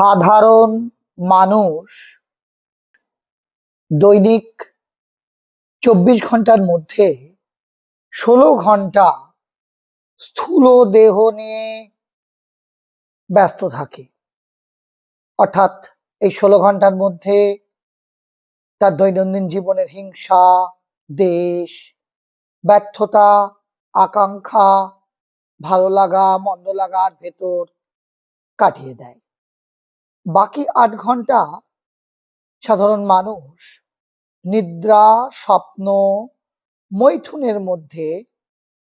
সাধারণ মানুষ। দৈনিক চব্বিশ ঘণ্টার মধ্যে ষোলো ঘণ্টা স্থূল দেহ নিয়ে ব্যস্ত থাকে। অর্থাৎ এই ষোলো ঘণ্টার মধ্যে তার দৈনন্দিন জীবনের হিংসা, দেশ, ব্যর্থতা, আকাঙ্ক্ষা, ভালো লাগা, মন্দ লাগার ভেতর কাটিয়ে দেয়। বাকি আট ঘণ্টা সাধারণ মানুষ নিদ্রা, স্বপ্ন, মৈথুনের মধ্যে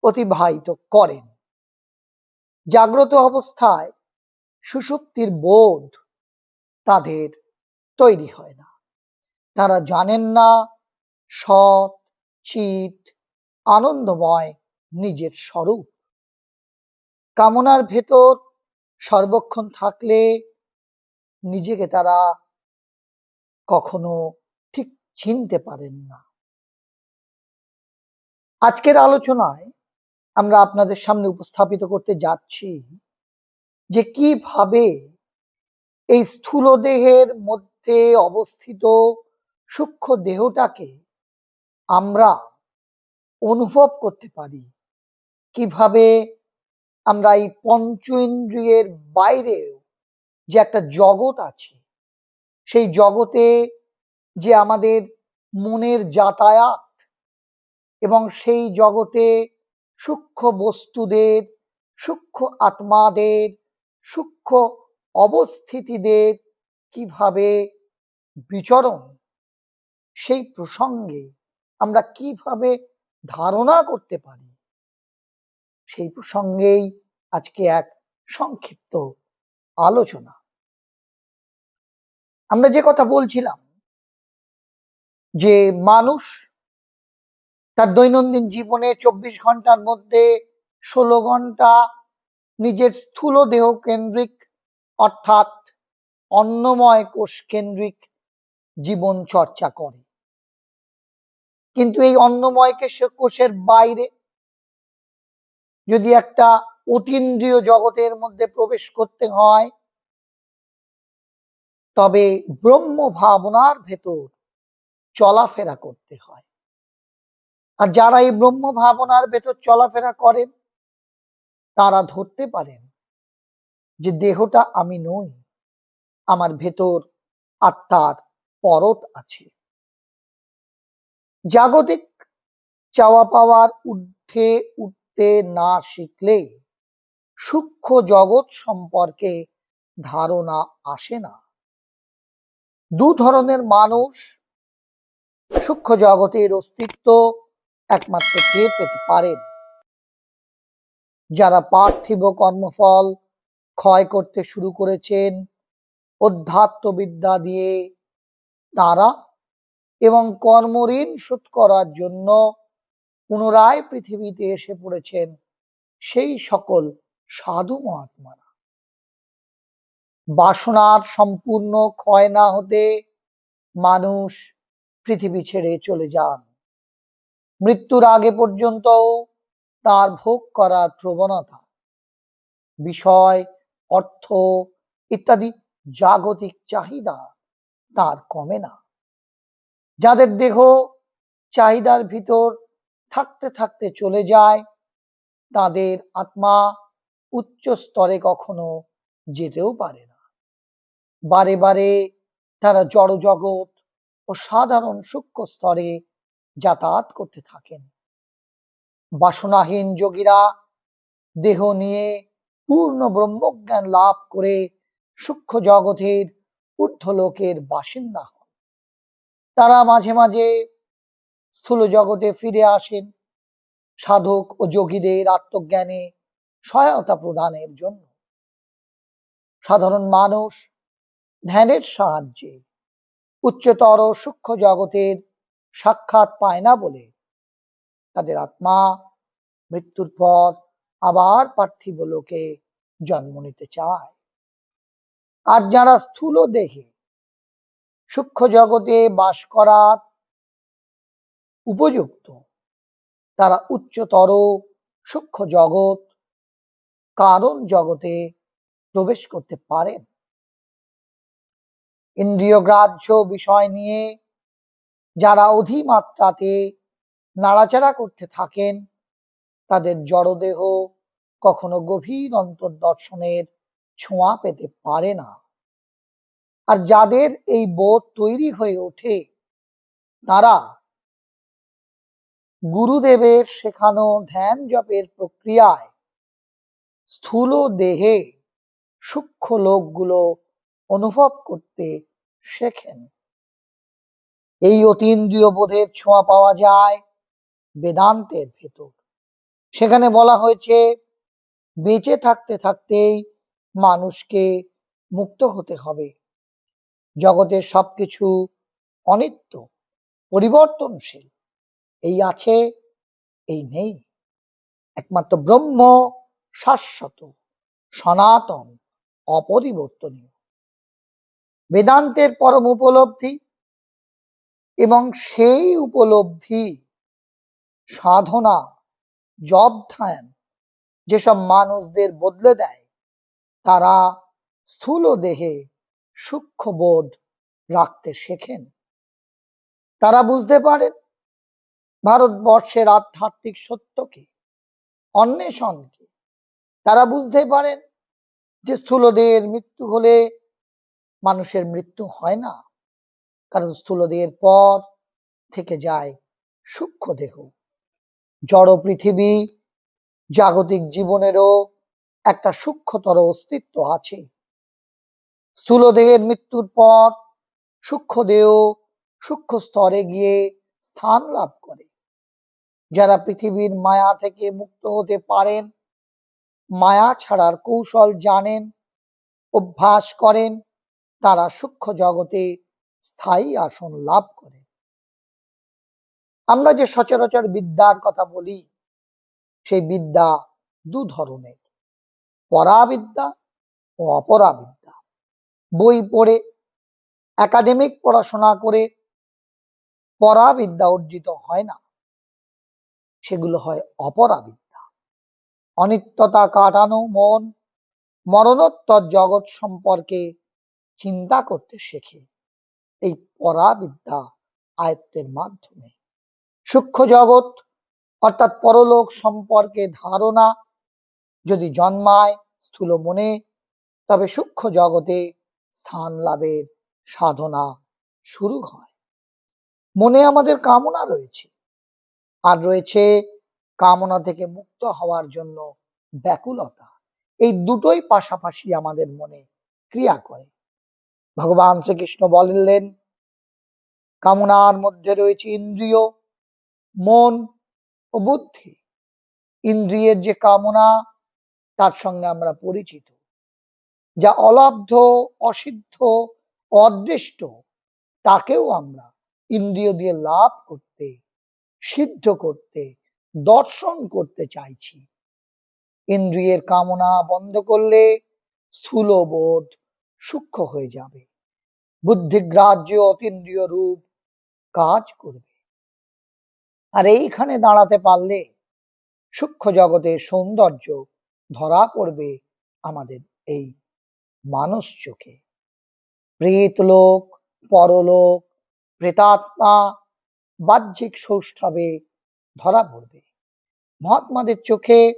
অতিবাহিত করেন। জাগ্রত অবস্থায় সুষুপ্তির বোধ তাদের তৈরি হয় না। তারা জানেন না সৎ, চিত, আনন্দময় নিজের স্বরূপ। কামনার ভেতর সর্বক্ষণ থাকলে নিজেকে তারা কখনো ঠিক চিনতে পারেন না। আজকের আলোচনায় আমরা আপনাদের সামনে উপস্থাপিত করতে যাচ্ছি যে কীভাবে এই স্থূল দেহের মধ্যে অবস্থিত সূক্ষ্ম দেহটাকে আমরা অনুভব করতে পারি। কীভাবে আমরা এই পঞ্চ ইন্দ্রিয়ের বাইরেও যে একটা জগৎ আছে, সেই জগতে যে আমাদের মনের যাতায়াত এবং সেই জগতে সূক্ষ্ম বস্তুদের, সূক্ষ্ম আত্মাদের, সূক্ষ্ম অবস্থিতিদের কীভাবে বিচরণ, সেই প্রসঙ্গে আমরা কীভাবে ধারণা করতে পারি, সেই প্রসঙ্গেই আজকে এক সংক্ষিপ্ত আলোচনা। আমরা যে কথা বলছিলাম যে মানুষ তার দৈনন্দিন জীবনে চব্বিশ ঘণ্টার মধ্যে ষোলো ঘণ্টা নিজের স্থূল দেহ কেন্দ্রিক অর্থাৎ অন্নময় কোষ কেন্দ্রিক জীবন চর্চা করে। কিন্তু এই অন্নময় কোষের বাইরে যদি একটা অতীন্দ্রিয় জগতের মধ্যে প্রবেশ করতে হয় তবে ব্রহ্ম ভাবনার ভেতর চলাফেরা করতে হয়। আর যারা এই ব্রহ্ম ভাবনার ভেতর চলাফেরা করেন, তারা ধরতে পারেন যে দেহটা আমি নই, আমার ভেতর আত্মার পরত আছে। জাগতিক চাওয়া পাওয়ার ঊর্ধ্বে উঠতে না শিখলে সূক্ষ্ম জগৎ সম্পর্কে ধারণা আসে না। দু ধরনের মানুষ সূক্ষ্ম জগতের অস্তিত্ব একমাত্র টের পেতে পারেন যারা পার্থিব কর্মফল ক্ষয় করতে শুরু করেছেন, অধ্যাত্মবিদ্যা দিয়ে, তারা এবং কর্মঋণ শোধ করার জন্য পুনরায় পৃথিবীতে এসে পড়েছেন সেই সকল সাধু মহাত্মারা। বাসনার সম্পূর্ণ ক্ষয় না হতে মানুষ পৃথিবী ছেড়ে চলে যান। মৃত্যুর আগে পর্যন্ত তার ভোগ করার প্রবণতা। বিষয়, অর্থ ইত্যাদি জাগতিক চাহিদা তার কমে না। যাদের দেহ চাহিদার ভিতর থাকতে থাকতে চলে যায়, তাদের আত্মা উচ্চ স্তরে কখনো যেতেও পারে বারে বারে তারা জড় জগৎ ও সাধারণ সূক্ষ্ম স্তরে যাতায়াত করতে থাকেন। বাসনাহীন যোগীরা দেহ নিয়ে পূর্ণ ব্রহ্মজ্ঞান লাভ করে সূক্ষ্ম জগতের ঊর্ধ্বলোকের বাসিন্দা হন। তারা মাঝে মাঝে স্থূল জগতে ফিরে আসেন। সাধক ও যোগীদের আত্মজ্ঞানে সহায়তা প্রদানের জন্য। সাধারণ মানুষ ধ্যানের সাহায্যে। উচ্চতর সূক্ষ্ম জগতের সাক্ষাৎ পায় না বলে তাদের আত্মা মৃত্যুর পর আবার পার্থিব লোকে জন্ম নিতে চায়। আর যারা স্থূল দেহে সূক্ষ্ম জগতে বাস করার উপযুক্ত, তারা উচ্চতর সূক্ষ্ম জগৎ, কারণ জগতে প্রবেশ করতে পারেন। ইন্দ্রিয় গ্রাহ্য বিষয় নিয়ে যারা অধিমাত্রাতে নাড়াচাড়া করতে থাকেন, তাদের জড়দেহ কখনো গভীর অন্তর্দর্শনের ছোঁয়া পেতে পারে না। আর যাদের এই বোধ তৈরি হয়ে ওঠে, তারা গুরুদেবের শেখানো ধ্যান জপের প্রক্রিয়ায় স্থূল দেহে সূক্ষ্ম লোকগুলো অনুভব করতে শেখেন। এই অতীন্দ্রিয় বোধের ছোঁয়া পাওয়া যায় বেদান্তের ভেতর। সেখানে বলা হয়েছে, বেঁচে থাকতে থাকতেই মানুষকে মুক্ত হতে হবে। জগতের সবকিছু অনিত্য, পরিবর্তনশীল, এই আছে, এই নেই। একমাত্র ব্রহ্ম শাশ্বত, সনাতন, অপরিবর্তনীয়। বেদান্তের পরম উপলব্ধি এবং সেই উপলব্ধি, সাধনা জব ধ্যান যেসব মানুষদের বদলে দেয়, তারা স্থূল দেহে সূক্ষ্ম বোধ রাখতে শেখেন। তারা বুঝতে পারেন ভারতবর্ষের আধ্যাত্মিক সত্যকে, অন্বেষণকে। তারা বুঝতে পারেন যে স্থূল দেহের মৃত্যু হলে মানুষের মৃত্যু হয় না। কারণ স্থূল দেহের পর থেকে যায় সূক্ষ্ম দেহ। জড় পৃথিবী জাগতিক জীবনেরও একটা সূক্ষ্মতর অস্তিত্ব আছে। স্থূল দেহের মৃত্যুর পর সূক্ষ্ম দেহ সূক্ষ্ম স্তরে গিয়ে স্থান লাভ করে। যারা পৃথিবীর মায়া থেকে মুক্ত হতে পারেন, মায়া ছাড়ার কৌশল জানেন, অভ্যাস করেন তারা সূক্ষ্ম জগতে স্থায়ী আসন লাভ করে। আমরা যে সচরাচর বিদ্যার কথা বলি, সেই বিদ্যা দু ধরনের। পরাবিদ্যা ও অপরাবিদ্যা। বই পড়ে, একাডেমিক পড়াশোনা করে পরাবিদ্যা অর্জিত হয় না। সেগুলো হয় অপরাবিদ্যা। অনিত্যতা কাটানো মন, মরণোত্তর জগৎ সম্পর্কে চিন্তা করতে শেখে এই পরাবিদ্যা আয়ত্তের মাধ্যমে। সূক্ষ্ম জগৎ অর্থাৎ পরলোক সম্পর্কে ধারণা যদি জন্মায় স্থূল মনে, তবে সূক্ষ্ম জগতে স্থান লাভের সাধনা শুরু হয়। মনে আমাদের কামনা রয়েছে। আর রয়েছে কামনা থেকে মুক্ত হওয়ার জন্য ব্যাকুলতা। এই দুটোই পাশাপাশি আমাদের মনে ক্রিয়া করে। ভগবান শ্রীকৃষ্ণ বললেন, কামনার মধ্যে রয়েছে ইন্দ্রিয়, মন ও বুদ্ধি। ইন্দ্রিয়ের যে কামনা, তার সঙ্গে আমরা পরিচিত। যা অলব্ধ, অসিদ্ধ অদৃষ্ট, তাকেও আমরা ইন্দ্রিয় দিয়ে লাভ করতে, সিদ্ধ করতে, দর্শন করতে চাইছি। ইন্দ্রিয়ের কামনা বন্ধ করলে স্থূল বোধ সূক্ষ্ম হয়ে যাবে। বুদ্ধিগ্রাহ্য, অতীন্দ্রিয় রূপ কাজ করবে। আর এইখানে দাঁড়াতে পারলে সূক্ষ্ম জগতের সৌন্দর্য ধরা পড়বে আমাদের এই মানুষ চোখে। প্রেতলোক পরলোক, প্রেতাত্মা, বাহ্যিক সৌষ্ঠবে ধরা পড়বে। মহাত্মাদের চোখে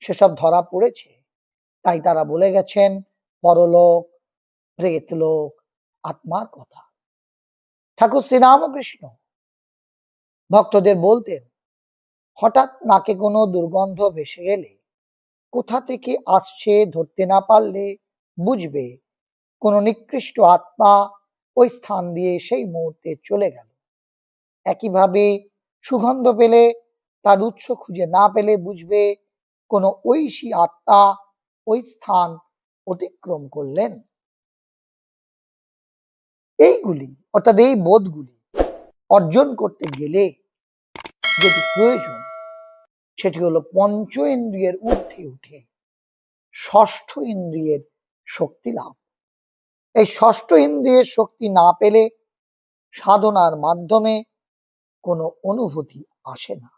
সেসব ধরা পড়েছে। তাই তারা বলে গেছেন, পরলোক প্রেতলোক আত্মার কথা। ঠাকুর শ্রীরামকৃষ্ণ ভক্তদের বলতেন, হঠাৎ নাকে কোনো দুর্গন্ধ ভেসে গেলে কোথা থেকে আসছে ধরতে না পারলে বুঝবে, কোনো নিকৃষ্ট আত্মা ওই স্থান দিয়ে সেই মুহূর্তে চলে গেল। একইভাবে সুগন্ধ পেলে, তার উৎস খুঁজে না পেলে বুঝবে, কোনো ঐশী আত্মা ওই স্থান অতিক্রম করলেন। এইগুলি, অর্থাৎ এই বোধগুলি অর্জন করতে গেলে যেটি প্রয়োজন, সেটি হলো পঞ্চ ইন্দ্রিয়ের ঊর্ধ্বে উঠে ষষ্ঠ ইন্দ্রিয়ের শক্তি লাভ। এই ষষ্ঠ ইন্দ্রিয়ের শক্তি না পেলে সাধনার মাধ্যমে কোনো অনুভূতি আসে না।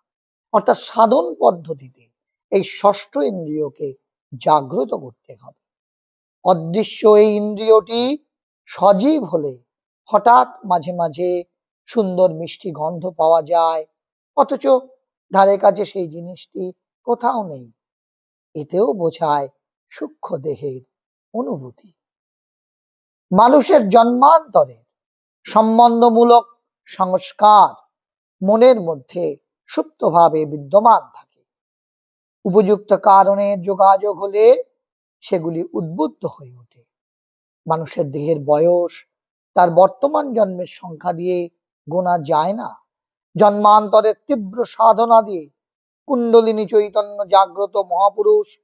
অর্থাৎ সাধন পদ্ধতিতে এই ষষ্ঠ ইন্দ্রিয়কে জাগ্রত করতে হবে। অদৃশ্য এই ইন্দ্রিয়টি সজীব হলে হঠাৎ মাঝে মাঝে সুন্দর মিষ্টি গন্ধ পাওয়া যায়। অথচ ধারে কাছে সেই জিনিসটি কোথাও নেই। এতেও বোঝায় সূক্ষ্ম দেহের অনুভূতি। মানুষের জন্মান্তরের সম্বন্ধমূলক সংস্কার মনের মধ্যে সুপ্তভাবে বিদ্যমান থাকে। উপযুক্ত কারণে যোগাযোগ হলে সেগুলি উদ্বুদ্ধ হয়ে ওঠে। মানুষের দেহের বয়স তার বর্তমান জন্মের সংখ্যা দিয়ে গোনা যায় না। জন্মান্তরের তীব্র সাধনা দিয়ে কুণ্ডলিনী চৈতন্য জাগ্রত মহাপুরুষ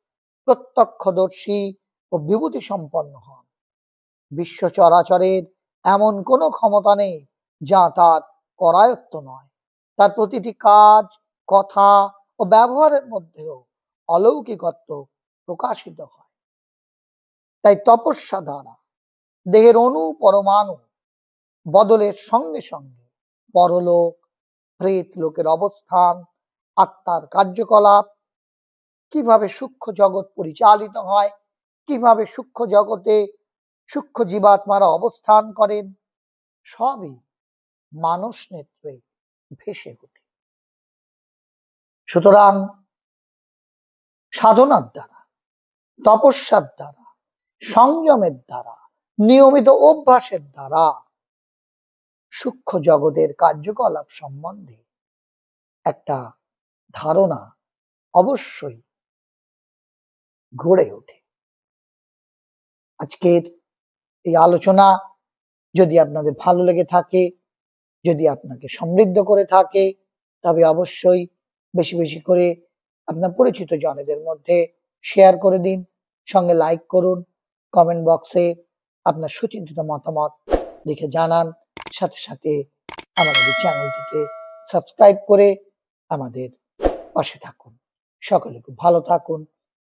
প্রত্যক্ষদর্শী ও বিভূতি সম্পন্ন হন। বিশ্ব চরাচরের এমন কোনো ক্ষমতা নেই যা তার করায়ত্ত নয়। তার প্রতিটি কাজ, কথা ও ব্যবহারের মধ্যেও অলৌকিকত্ব প্রকাশিত হয়। তাই তপস্যা দ্বারা দেহের অণু পরমাণু বদলের সঙ্গে সঙ্গে পরলোক, প্রেত লোকের অবস্থান, আত্মার কার্যকলাপ, কীভাবে সূক্ষ্ম জগৎ পরিচালিত হয়, কীভাবে সূক্ষ্ম জগতে সূক্ষ্ম জীবাত্মারা অবস্থান করেন, সবই মানুষ নেত্রে ভেসে ওঠে। সুতরাং সাধনার দ্বারা, তপস্যার দ্বারা, সংযমের দ্বারা, নিয়মিত অভ্যাসের দ্বারা সূক্ষ্ম জগতের কার্যকলাপ সম্বন্ধে একটা ধারণা অবশ্যই গড়ে ওঠে। আজকের এই আলোচনা যদি আপনাদের ভালো লেগে থাকে, যদি আপনাকে সমৃদ্ধ করে থাকে, তবে অবশ্যই বেশি বেশি করে আপনার পরিচিত জনেদের মধ্যে শেয়ার করে দিন, সঙ্গে লাইক করুন, কমেন্ট বক্সে আপনার সুচিন্তিত মতামত লিখে জানান। সাথে সাথে আমাদের চ্যানেলটিকে সাবস্ক্রাইব করে আমাদের পাশে থাকুন। সকলে খুব ভালো থাকুন,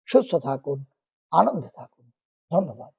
সুস্থ থাকুন, আনন্দে থাকুন। ধন্যবাদ।